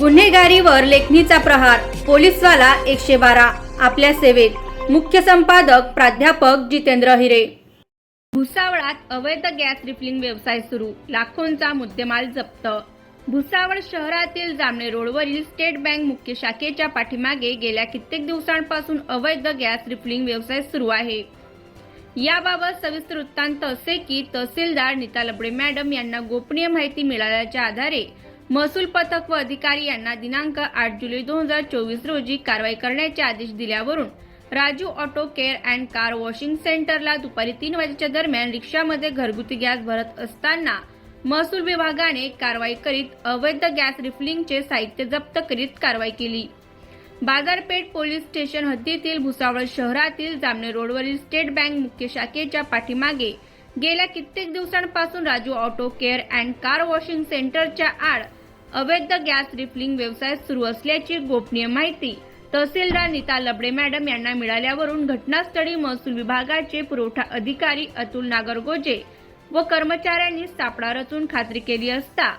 गुन्हेगारीवर लेखणीचा प्रहार पोलीसवाला एकशे बारा आपल्या सेवेत. मुख्य संपादक प्राध्यापक जितेंद्र हिरे. भुसावळात अवैध गॅस रिफिलिंग व्यवसाय सुरू लाखोंचा मुद्देमाल जप्त. भुसावळ शहरातील जामणे रोडवरील स्टेट बँक मुख्य शाखेच्या पाठीमागे गेल्या कित्येक दिवसांपासून अवैध गॅस रिफिलिंग व्यवसाय सुरू आहे. याबाबत सविस्तर वृत्तांत असे की तहसीलदार नीता लबडे मॅडम यांना गोपनीय माहिती मिळाल्याच्या आधारे महसूल पथक व अधिकारी यांना दिनांक आठ जुलै दोन हजार चोवीस रोजी कारवाई करण्याचे आदेश दिल्यावरून Raju auto care and car washing सेंटरला दुपारी तीन वाजेच्या दरम्यान रिक्षामध्ये घरगुती गॅस भरत असताना महसूल विभागाने कारवाई करीत अवैध गॅस रिफिलिंगचे साहित्य जप्त करीत कारवाई केली. बाजारपेठ पोलीस स्टेशन हद्दीतील भुसावळ शहरातील जामने रोडवरील स्टेट बँक मुख्य शाखेच्या पाठीमागे गेल्या कित्येक दिवसांपासून Raju auto care and car washing सेंटरच्या आड अवैध गॅस रिफिलिंग व्यवसाय सुरू असल्याची गोपनीय माहिती तहसीलदार नीता लबडे मॅडम यांना मिळाल्यावरून घटनास्थळी महसूल विभागाचे पुरवठा अधिकारी अतुल नागरगोजे व कर्मचाऱ्यांनी सापळा रचून खात्री केली असता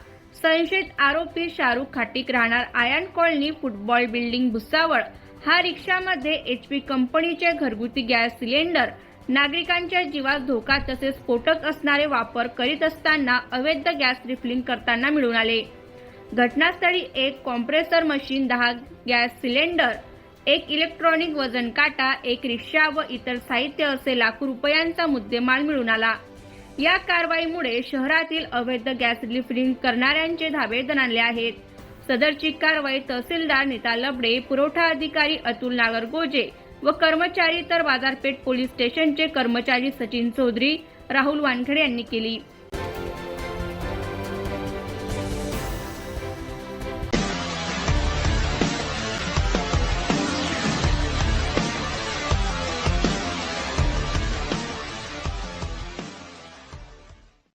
संशयित आरोपी शाहरुख खाटीक राहणार Ayan colony football building Bhusawal. हा रिक्षामध्ये एच पी कंपनीचे घरगुती गॅस सिलेंडर नागरिकांच्या जीवास धोका तसेच स्फोटक असणारे वापर करीत असताना अवैध गॅस रिफिलिंग करताना मिळून आले. घटनास्थळी एक कॉम्प्रेसर मशीन दहा गॅस सिलेंडर एक इलेक्ट्रॉनिक वजन काटा एक रिक्षा व इतर साहित्य असे लाखो रुपयांचा मुद्देमाल मिळून आला. या कारवाईमुळे शहरातील अवैध गॅस लिफ्टिंग करणाऱ्यांचे धाबे दणाले आहेत. सदरची कारवाई तहसीलदार नीता लबडे पुरवठा अधिकारी अतुल नागरगोजे व कर्मचारी तर बाजारपेठ पोलीस स्टेशनचे कर्मचारी सचिन चौधरी राहुल वानखेडे यांनी केली.